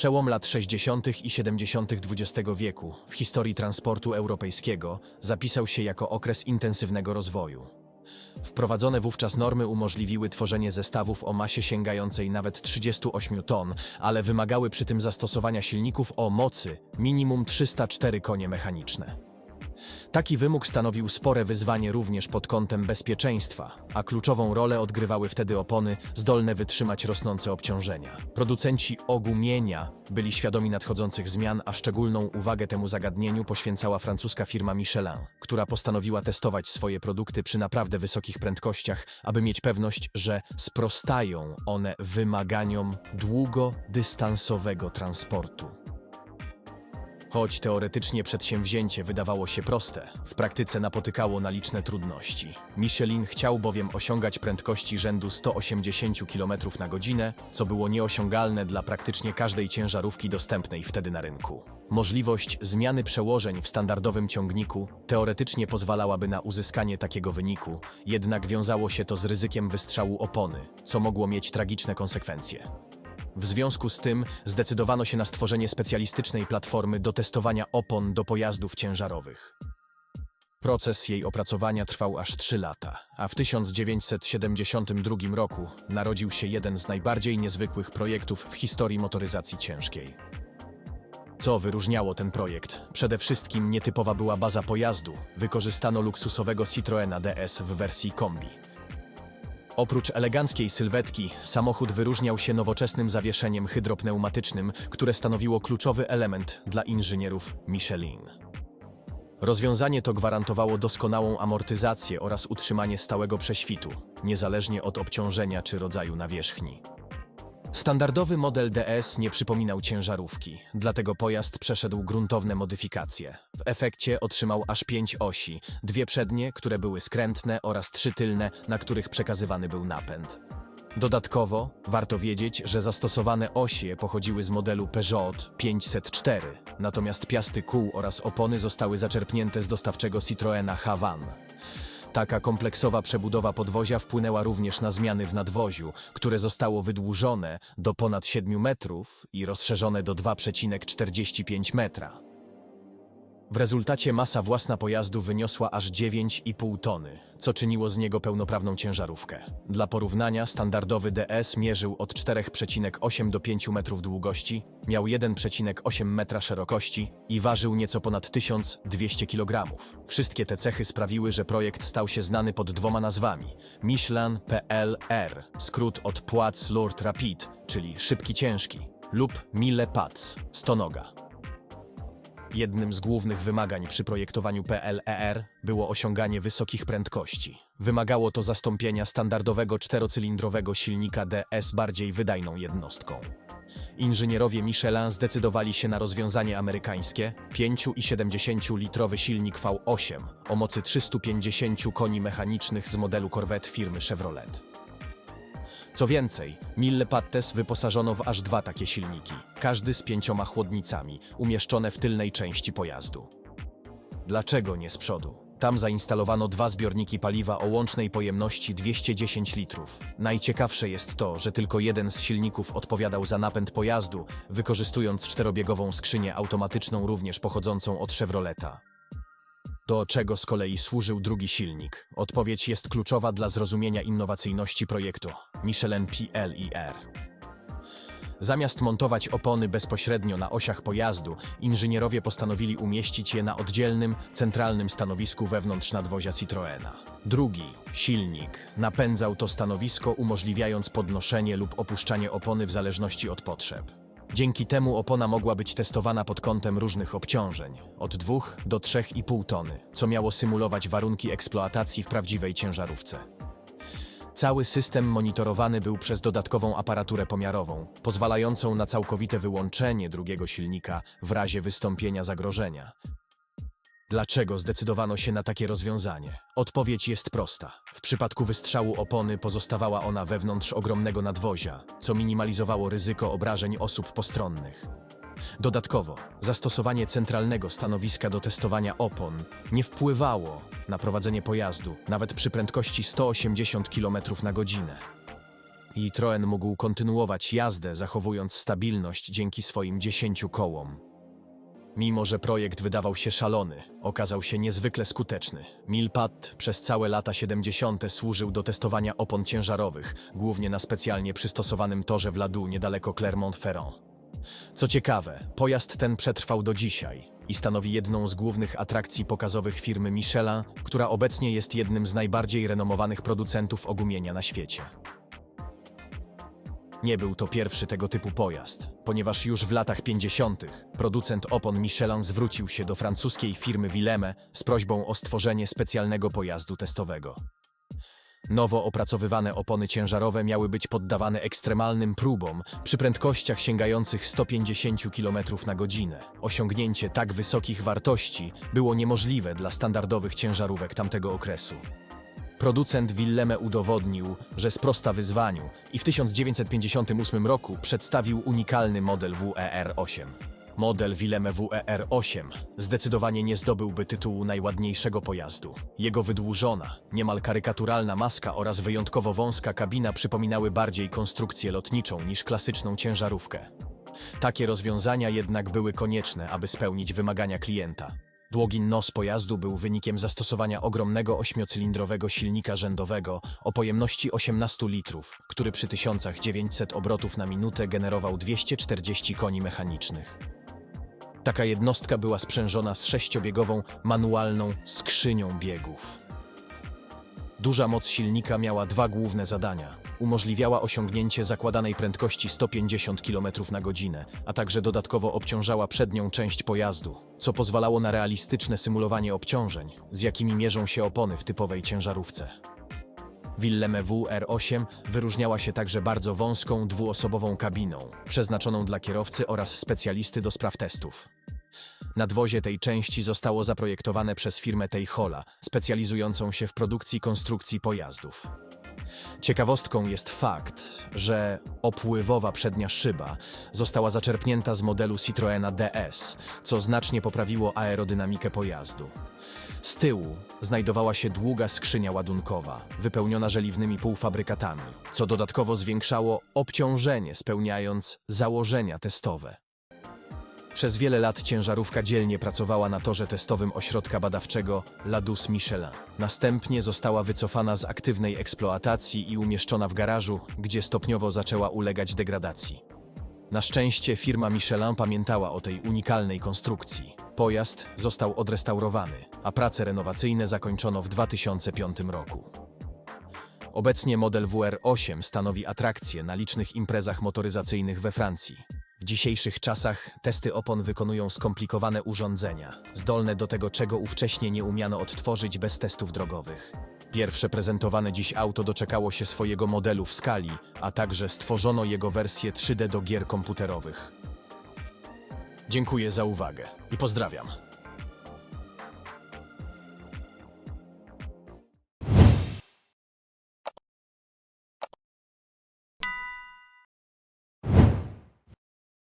Przełom lat 60. i 70. XX wieku w historii transportu europejskiego zapisał się jako okres intensywnego rozwoju. Wprowadzone wówczas normy umożliwiły tworzenie zestawów o masie sięgającej nawet 38 ton, ale wymagały przy tym zastosowania silników o mocy minimum 304 konie mechaniczne. Taki wymóg stanowił spore wyzwanie również pod kątem bezpieczeństwa, a kluczową rolę odgrywały wtedy opony zdolne wytrzymać rosnące obciążenia. Producenci ogumienia byli świadomi nadchodzących zmian, a szczególną uwagę temu zagadnieniu poświęcała francuska firma Michelin, która postanowiła testować swoje produkty przy naprawdę wysokich prędkościach, aby mieć pewność, że sprostają one wymaganiom długodystansowego transportu. Choć teoretycznie przedsięwzięcie wydawało się proste, w praktyce napotykało na liczne trudności. Michelin chciał bowiem osiągać prędkości rzędu 180 km na godzinę, co było nieosiągalne dla praktycznie każdej ciężarówki dostępnej wtedy na rynku. Możliwość zmiany przełożeń w standardowym ciągniku teoretycznie pozwalałaby na uzyskanie takiego wyniku, jednak wiązało się to z ryzykiem wystrzału opony, co mogło mieć tragiczne konsekwencje. W związku z tym zdecydowano się na stworzenie specjalistycznej platformy do testowania opon do pojazdów ciężarowych. Proces jej opracowania trwał aż 3 lata, a w 1972 roku narodził się jeden z najbardziej niezwykłych projektów w historii motoryzacji ciężkiej. Co wyróżniało ten projekt? Przede wszystkim nietypowa była baza pojazdu. Wykorzystano luksusowego Citroena DS w wersji kombi. Oprócz eleganckiej sylwetki, samochód wyróżniał się nowoczesnym zawieszeniem hydropneumatycznym, które stanowiło kluczowy element dla inżynierów Michelin. Rozwiązanie to gwarantowało doskonałą amortyzację oraz utrzymanie stałego prześwitu, niezależnie od obciążenia czy rodzaju nawierzchni. Standardowy model DS nie przypominał ciężarówki, dlatego pojazd przeszedł gruntowne modyfikacje. W efekcie otrzymał aż pięć osi, dwie przednie, które były skrętne oraz trzy tylne, na których przekazywany był napęd. Dodatkowo warto wiedzieć, że zastosowane osie pochodziły z modelu Peugeot 504, natomiast piasty kół oraz opony zostały zaczerpnięte z dostawczego Citroena Havan. Taka kompleksowa przebudowa podwozia wpłynęła również na zmiany w nadwoziu, które zostało wydłużone do ponad 7 metrów i rozszerzone do 2,45 metra. W rezultacie masa własna pojazdu wyniosła aż 9,5 tony, co czyniło z niego pełnoprawną ciężarówkę. Dla porównania standardowy DS mierzył od 4,8 do 5 metrów długości, miał 1,8 metra szerokości i ważył nieco ponad 1200 kg. Wszystkie te cechy sprawiły, że projekt stał się znany pod dwoma nazwami: Michelin PLR, skrót od Poids Lourd Rapide, czyli szybki ciężki, lub Mille Pads, stonoga. Jednym z głównych wymagań przy projektowaniu PLER było osiąganie wysokich prędkości. Wymagało to zastąpienia standardowego czterocylindrowego silnika DS bardziej wydajną jednostką. Inżynierowie Michelin zdecydowali się na rozwiązanie amerykańskie 5,7-litrowy silnik V8 o mocy 350 koni mechanicznych z modelu Corvette firmy Chevrolet. Co więcej, Mille Pattes wyposażono w aż dwa takie silniki, każdy z pięcioma chłodnicami, umieszczone w tylnej części pojazdu. Dlaczego nie z przodu? Tam zainstalowano dwa zbiorniki paliwa o łącznej pojemności 210 litrów. Najciekawsze jest to, że tylko jeden z silników odpowiadał za napęd pojazdu, wykorzystując czterobiegową skrzynię automatyczną również pochodzącą od Chevroleta. Do czego z kolei służył drugi silnik? Odpowiedź jest kluczowa dla zrozumienia innowacyjności projektu Michelin PLIR. Zamiast montować opony bezpośrednio na osiach pojazdu, inżynierowie postanowili umieścić je na oddzielnym, centralnym stanowisku wewnątrz nadwozia Citroena. Drugi, silnik, napędzał to stanowisko, umożliwiając podnoszenie lub opuszczanie opony w zależności od potrzeb. Dzięki temu opona mogła być testowana pod kątem różnych obciążeń, od 2 do 3,5 tony, co miało symulować warunki eksploatacji w prawdziwej ciężarówce. Cały system monitorowany był przez dodatkową aparaturę pomiarową, pozwalającą na całkowite wyłączenie drugiego silnika w razie wystąpienia zagrożenia. Dlaczego zdecydowano się na takie rozwiązanie? Odpowiedź jest prosta. W przypadku wystrzału opony pozostawała ona wewnątrz ogromnego nadwozia, co minimalizowało ryzyko obrażeń osób postronnych. Dodatkowo, zastosowanie centralnego stanowiska do testowania opon nie wpływało na prowadzenie pojazdu, nawet przy prędkości 180 km na godzinę. Citroen mógł kontynuować jazdę, zachowując stabilność dzięki swoim 10 kołom. Mimo, że projekt wydawał się szalony, okazał się niezwykle skuteczny. Milpad przez całe lata 70. służył do testowania opon ciężarowych, głównie na specjalnie przystosowanym torze w Ladu niedaleko Clermont-Ferrand. Co ciekawe, pojazd ten przetrwał do dzisiaj i stanowi jedną z głównych atrakcji pokazowych firmy Michelin, która obecnie jest jednym z najbardziej renomowanych producentów ogumienia na świecie. Nie był to pierwszy tego typu pojazd, ponieważ już w latach 50. producent opon Michelin zwrócił się do francuskiej firmy Willeme z prośbą o stworzenie specjalnego pojazdu testowego. Nowo opracowywane opony ciężarowe miały być poddawane ekstremalnym próbom przy prędkościach sięgających 150 km na godzinę. Osiągnięcie tak wysokich wartości było niemożliwe dla standardowych ciężarówek tamtego okresu. Producent Willeme udowodnił, że sprosta wyzwaniu i w 1958 roku przedstawił unikalny model WER-8. Model Willeme WER-8 zdecydowanie nie zdobyłby tytułu najładniejszego pojazdu. Jego wydłużona, niemal karykaturalna maska oraz wyjątkowo wąska kabina przypominały bardziej konstrukcję lotniczą niż klasyczną ciężarówkę. Takie rozwiązania jednak były konieczne, aby spełnić wymagania klienta. Długi nos pojazdu był wynikiem zastosowania ogromnego ośmiocylindrowego silnika rzędowego o pojemności 18 litrów, który przy 1900 obrotów na minutę generował 240 koni mechanicznych. Taka jednostka była sprzężona z sześciobiegową, manualną skrzynią biegów. Duża moc silnika miała dwa główne zadania. Umożliwiała osiągnięcie zakładanej prędkości 150 km na godzinę, a także dodatkowo obciążała przednią część pojazdu, co pozwalało na realistyczne symulowanie obciążeń, z jakimi mierzą się opony w typowej ciężarówce. Willeme WR8 wyróżniała się także bardzo wąską, dwuosobową kabiną, przeznaczoną dla kierowcy oraz specjalisty do spraw testów. Nadwozie tej części zostało zaprojektowane przez firmę Teichola, specjalizującą się w produkcji konstrukcji pojazdów. Ciekawostką jest fakt, że opływowa przednia szyba została zaczerpnięta z modelu Citroena DS, co znacznie poprawiło aerodynamikę pojazdu. Z tyłu znajdowała się długa skrzynia ładunkowa, wypełniona żeliwnymi półfabrykatami, co dodatkowo zwiększało obciążenie, spełniając założenia testowe. Przez wiele lat ciężarówka dzielnie pracowała na torze testowym ośrodka badawczego Ladus Michelin. Następnie została wycofana z aktywnej eksploatacji i umieszczona w garażu, gdzie stopniowo zaczęła ulegać degradacji. Na szczęście firma Michelin pamiętała o tej unikalnej konstrukcji. Pojazd został odrestaurowany, a prace renowacyjne zakończono w 2005 roku. Obecnie model WR8 stanowi atrakcję na licznych imprezach motoryzacyjnych we Francji. W dzisiejszych czasach testy opon wykonują skomplikowane urządzenia, zdolne do tego, czego ówcześnie nie umiano odtworzyć bez testów drogowych. Pierwsze prezentowane dziś auto doczekało się swojego modelu w skali, a także stworzono jego wersję 3D do gier komputerowych. Dziękuję za uwagę i pozdrawiam.